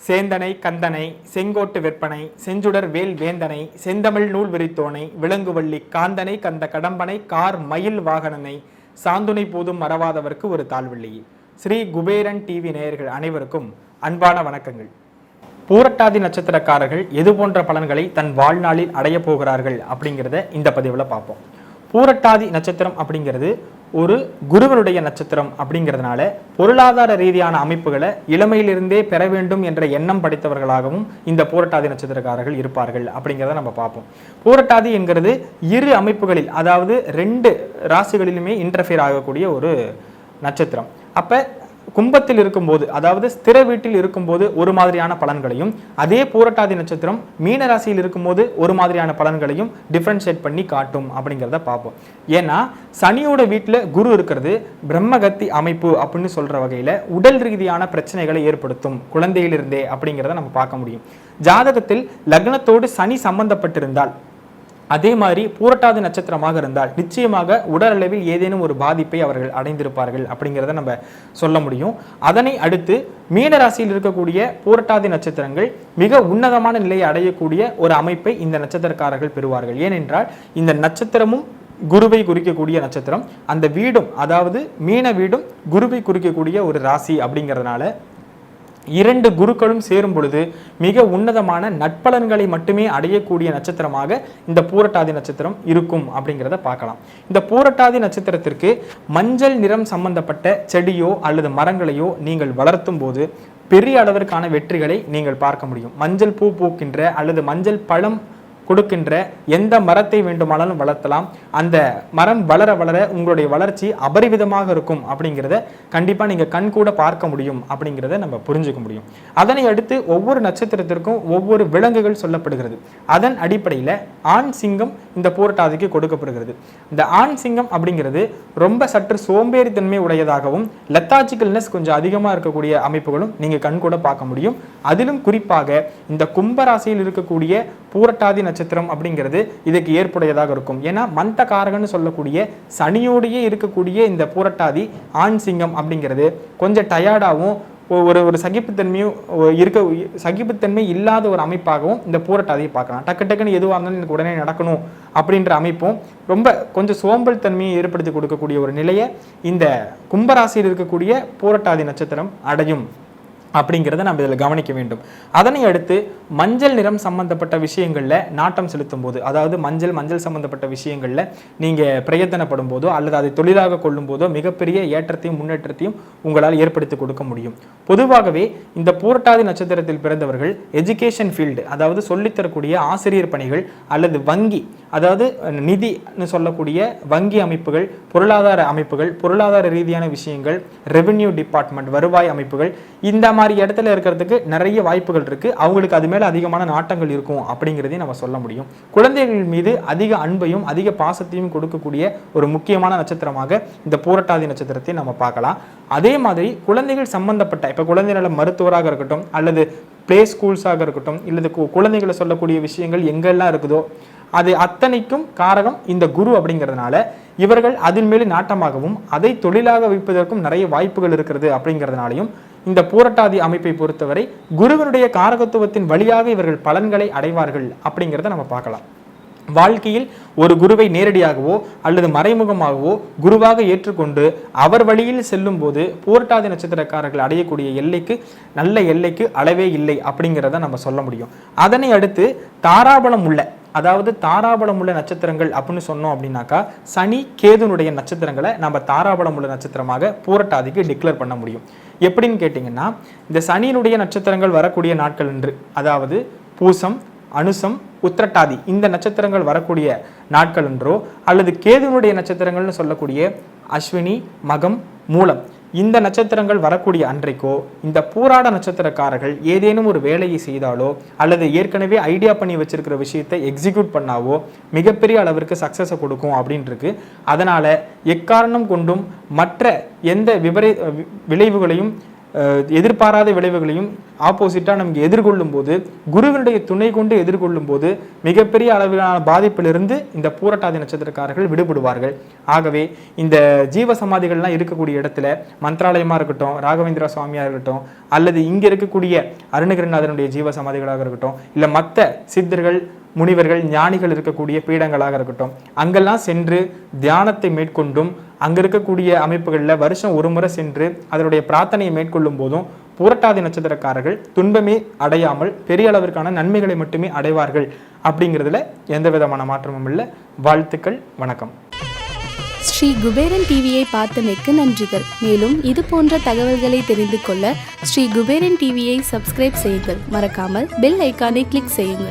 சேந்தனை கந்தனை செங்கோட்டு விற்பனை செஞ்சுடர் வேல் வேந்தனை செந்தமிழ் நூல் விரித்தோனை விலங்குவள்ளி காந்தனை கந்த கடம்பனை கார் மயில் வாகனனை சாந்துணை போதும் மறவாதவர்க்கு ஒரு தாழ்வள்ளி. ஸ்ரீ குபேரன் டிவி நேயர்கள் அனைவருக்கும் அன்பான வணக்கங்கள். பூரட்டாதி நட்சத்திரக்காரர்கள் எது போன்ற பலன்களை தன் வாழ்நாளில் அடைய போகிறார்கள் அப்படிங்கிறத இந்த பதிவில் பார்ப்போம். பூரட்டாதி நட்சத்திரம் அப்படிங்கிறது ஒரு குருவனுடைய நட்சத்திரம் அப்படிங்கிறதுனால பொருளாதார ரீதியான அமைப்புகளை இளமையிலிருந்தே பெற வேண்டும் என்ற எண்ணம் படைத்தவர்களாகவும் இந்த பூரட்டாதி நட்சத்திரக்காரர்கள் இருப்பார்கள் அப்படிங்கிறத நம்ம பார்ப்போம். பூரட்டாதி என்கிறது இரு அமைப்புகளில் அதாவது ரெண்டு ராசிகளிலுமே இன்டர்ஃபியர் ஆகக்கூடிய ஒரு நட்சத்திரம். அப்போ கும்பத்தில் இருக்கும்போது அதாவது ஸ்திர வீட்டில் இருக்கும்போது ஒரு மாதிரியான பலன்களையும் அதே பூரட்டாதி நட்சத்திரம் மீன ராசியில் இருக்கும்போது ஒரு மாதிரியான பலன்களையும் டிஃப்ரென்ஷியேட் பண்ணி காட்டும் அப்படிங்கிறத பார்ப்போம். ஏன்னா சனியோட வீட்டில் குரு இருக்கிறது பிரம்மகத்தி அமைப்பு அப்படின்னு சொல்ற வகையில் உடல் ரீதியான பிரச்சனைகளை ஏற்படுத்தும் குழந்தையிலிருந்தே அப்படிங்கிறத நம்ம பார்க்க முடியும். ஜாதகத்தில் லக்னத்தோடு சனி சம்பந்தப்பட்டிருந்தால் அதே மாதிரி பூரட்டாதி நட்சத்திரமாக இருந்தால் நிச்சயமாக உடல் அளவில் ஏதேனும் ஒரு பாதிப்பை அவர்கள் அடைந்திருப்பார்கள் அப்படிங்கிறத நம்ம சொல்ல முடியும். அதனை அடுத்து மீனராசியில் இருக்கக்கூடிய பூரட்டாதி நட்சத்திரங்கள் மிக உன்னதமான நிலையை அடையக்கூடிய ஒரு அமைப்பை இந்த நட்சத்திரக்காரர்கள் பெறுவார்கள். ஏனென்றால் இந்த நட்சத்திரமும் குருவை குறிக்கக்கூடிய நட்சத்திரம். அந்த வீடும் அதாவது மீன வீடும் குருவை குறிக்கக்கூடிய ஒரு ராசி அப்படிங்கிறதுனால இரண்டு குருக்களும் சேரும் பொழுது மிக உன்னதமான நட்பலன்களை மட்டுமே அடையக்கூடிய நட்சத்திரமாக இந்த பூரட்டாதி நட்சத்திரம் இருக்கும் அப்படிங்கிறத பார்க்கலாம். இந்த பூரட்டாதி நட்சத்திரத்திற்கு மஞ்சள் நிறம் சம்பந்தப்பட்ட செடியோ அல்லது மரங்களையோ நீங்கள் வளர்த்தும் போது பெரிய அளவிற்கான வெற்றிகளை நீங்கள் பார்க்க முடியும். மஞ்சள் பூ பூக்கின்ற அல்லது மஞ்சள் பழம் கொடுக்கின்ற எந்த மரத்தை வேண்டுமானாலும் வளர்த்தலாம். அந்த மரம் வளர வளர உங்களுடைய வளர்ச்சி அபரிவிதமாக இருக்கும் அப்படிங்கிறத கண்டிப்பாக நீங்கள் கண் கூட பார்க்க முடியும் அப்படிங்கிறத நம்ம புரிஞ்சுக்க முடியும். அதனை அடுத்து ஒவ்வொரு நட்சத்திரத்திற்கும் ஒவ்வொரு விலங்குகள் சொல்லப்படுகிறது. அதன் அடிப்படையில் ஆண் சிங்கம் இந்த போராட்டாதிக்கு கொடுக்கப்படுகிறது. இந்த ஆண் சிங்கம் அப்படிங்கிறது ரொம்ப சற்று சோம்பேறித்தன்மை உடையதாகவும் லெத்தாஜிக்கல்னஸ் கொஞ்சம் அதிகமாக இருக்கக்கூடிய அமைப்புகளும் நீங்கள் கண் கூட பார்க்க முடியும். அதிலும் குறிப்பாக இந்த கும்பராசியில் இருக்கக்கூடிய பூரட்டாதி நட்சத்திரம் நட்சத்திரம் அப்படிங்கிறது இதுக்கு ஏற்புடையதாக இருக்கும். ஏன்னா மந்த காரகன்னு சொல்லக்கூடிய சனியோடையே இருக்கக்கூடிய இந்த பூரட்டாதி ஆண் சிங்கம் அப்படிங்கிறது கொஞ்சம் டயர்டாகவும் ஒரு ஒரு சகிப்புத்தன்மையும் இருக்க சகிப்புத்தன்மை இல்லாத ஒரு அமைப்பாகவும் இந்த பூரட்டாதியை பார்க்கலாம். டக்கு டக்குன்னு எதுவாக இருந்தாலும் எனக்கு உடனே நடக்கணும் அப்படின்ற அமைப்பும் ரொம்ப கொஞ்சம் சோம்பல் தன்மையை ஏற்படுத்தி கொடுக்கக்கூடிய ஒரு நிலையை இந்த கும்பராசியில் இருக்கக்கூடிய பூரட்டாதி நட்சத்திரம் அடையும். அப்படிங்கிறத நம்ம இதில் கவனிக்க வேண்டும். அதனை அடுத்து மஞ்சள் நிறம் சம்பந்தப்பட்ட விஷயங்களில் நாட்டம் செலுத்தும் போது அதாவது மஞ்சள் மஞ்சள் சம்பந்தப்பட்ட விஷயங்களில் நீங்கள் பிரயத்தனப்படும் போதோ அல்லது அதை தொழிலாக கொள்ளும் போதோ மிகப்பெரிய ஏற்றத்தையும் முன்னேற்றத்தையும் உங்களால் ஏற்படுத்தி கொடுக்க முடியும். பொதுவாகவே இந்த பூரட்டாதி நட்சத்திரத்தில் பிறந்தவர்கள் எஜுகேஷன் ஃபீல்டு அதாவது சொல்லித்தரக்கூடிய ஆசிரியர் பணிகள் அல்லது வங்கி அதாவது நிதின்னு சொல்லக்கூடிய வங்கி அமைப்புகள் பொருளாதார அமைப்புகள் பொருளாதார ரீதியான விஷயங்கள் ரெவென்யூ டிபார்ட்மெண்ட் வருவாய் அமைப்புகள் இந்த மாதிரி இடத்துல இருக்கிறதுக்கு நிறைய வாய்ப்புகள் இருக்குது அவங்களுக்கு அது மேலே அதிகமான நாட்டங்கள் இருக்கும் அப்படிங்கிறதையும் நம்ம சொல்ல முடியும். குழந்தைகள் மீது அதிக அன்பையும் அதிக பாசத்தையும் கொடுக்கக்கூடிய ஒரு முக்கியமான நட்சத்திரமாக இந்த பூரட்டாதி நட்சத்திரத்தை நம்ம பார்க்கலாம். அதே மாதிரி குழந்தைகள் சம்பந்தப்பட்ட இப்போ குழந்தை நல மருத்துவராக இருக்கட்டும் அல்லது பிளே ஸ்கூல்ஸாக இருக்கட்டும் இல்லது குழந்தைகளை சொல்லக்கூடிய விஷயங்கள் எங்கெல்லாம் இருக்குதோ அது அத்தனைக்கும் காரகம் இந்த குரு அப்படிங்கிறதுனால. இவர்கள் அதன் மேலே நாட்டமாகவும் அதை தொழிலாக வைப்பதற்கும் நிறைய வாய்ப்புகள் இருக்கிறது அப்படிங்கிறதுனாலையும் இந்த பூரட்டாதி அமைப்பை பொறுத்தவரை குருவனுடைய காரகத்துவத்தின் வழியாக இவர்கள் பலன்களை அடைவார்கள் அப்படிங்கிறத நம்ம பார்க்கலாம். வாழ்க்கையில் ஒரு குருவை நேரடியாகவோ அல்லது மறைமுகமாகவோ குருவாக ஏற்றுக்கொண்டு அவர் வழியில் செல்லும் போது பூரட்டாதி நட்சத்திரக்காரர்கள் அடையக்கூடிய எல்லைக்கு நல்ல எல்லைக்கு அளவே இல்லை அப்படிங்கிறத நம்ம சொல்ல முடியும். அதனை அடுத்து தாராபலம் உள்ள அதாவது தாராபலம் உள்ள நட்சத்திரங்கள் அப்படின்னு சொன்னோம் அப்படின்னாக்கா சனி கேதுனுடைய நட்சத்திரங்களை நம்ம தாராபலம் உள்ள நட்சத்திரமாக பூரட்டாதிக்கு டிக்ளேர் பண்ண முடியும். எப்படின்னு கேட்டிங்கன்னா இந்த சனியினுடைய நட்சத்திரங்கள் வரக்கூடிய நாட்கள் என்று அதாவது பூசம் அனுசம் உத்திரட்டாதி இந்த நட்சத்திரங்கள் வரக்கூடிய நாட்கள் என்றோ அல்லது கேதுனுடைய நட்சத்திரங்கள்னு சொல்லக்கூடிய அஸ்வினி மகம் மூலம் இந்த நட்சத்திரங்கள் வரக்கூடிய அன்றைக்கோ இந்த பூராட நட்சத்திரக்காரர்கள் ஏதேனும் ஒரு வேலையை செய்தாலோ அல்லது ஏற்கனவே ஐடியா பண்ணி வச்சிருக்கிற விஷயத்தை எக்ஸிக்யூட் பண்ணாவோ மிகப்பெரிய அளவிற்கு சக்சஸை கொடுக்கும் அப்படின்ட்டு அதனால எக்காரணம் கொண்டும் மற்ற எந்த விபரீ விளைவுகளையும் எதிர்பாராத விளைவுகளையும் ஆப்போசிட்டாக நமக்கு எதிர்கொள்ளும் போது குருவினுடைய துணை கொண்டு எதிர்கொள்ளும் போது மிகப்பெரிய அளவிலான பாதிப்பிலிருந்து இந்த பூரட்டாதி நட்சத்திரக்காரர்கள் விடுபடுவார்கள். ஆகவே இந்த ஜீவ சமாதிகள்லாம் இருக்கக்கூடிய இடத்துல மந்திராலயமாக இருக்கட்டும் ராகவேந்திர சுவாமியாக இருக்கட்டும் அல்லது இங்கே இருக்கக்கூடிய அருணகிரிநாதனுடைய ஜீவ சமாதிகளாக இருக்கட்டும் இல்லை மற்ற சித்தர்கள் முனிவர்கள் ஞானிகள் இருக்கக்கூடிய பீடங்களாக இருக்கட்டும். அங்கெல்லாம் சென்று தியானத்தை மேற்கொண்டும் அங்க இருக்கக்கூடிய அமைப்புகளில் வருஷம் ஒரு முறை சென்று அதனுடைய பிரார்த்தனையை மேற்கொள்ளும் போதும் பூரட்டாதி நட்சத்திரக்காரர்கள் துன்பமே அடையாமல் பெரிய அளவிற்கான நன்மைகளை மட்டுமே அடைவார்கள். அப்படிங்கிறதுல எந்த விதமான மாற்றமும் இல்லை. வாழ்த்துக்கள் வணக்கம். ஸ்ரீ குபேரன் டிவியை பார்த்தமைக்கு நன்றிகள். மேலும் இது போன்ற தகவல்களை தெரிந்து கொள்ள ஸ்ரீ குபேரன் டிவியை சப்ஸ்கிரைப் செய்யுங்கள். மறக்காமல் பெல் ஐக்கானை கிளிக் செய்யுங்கள்.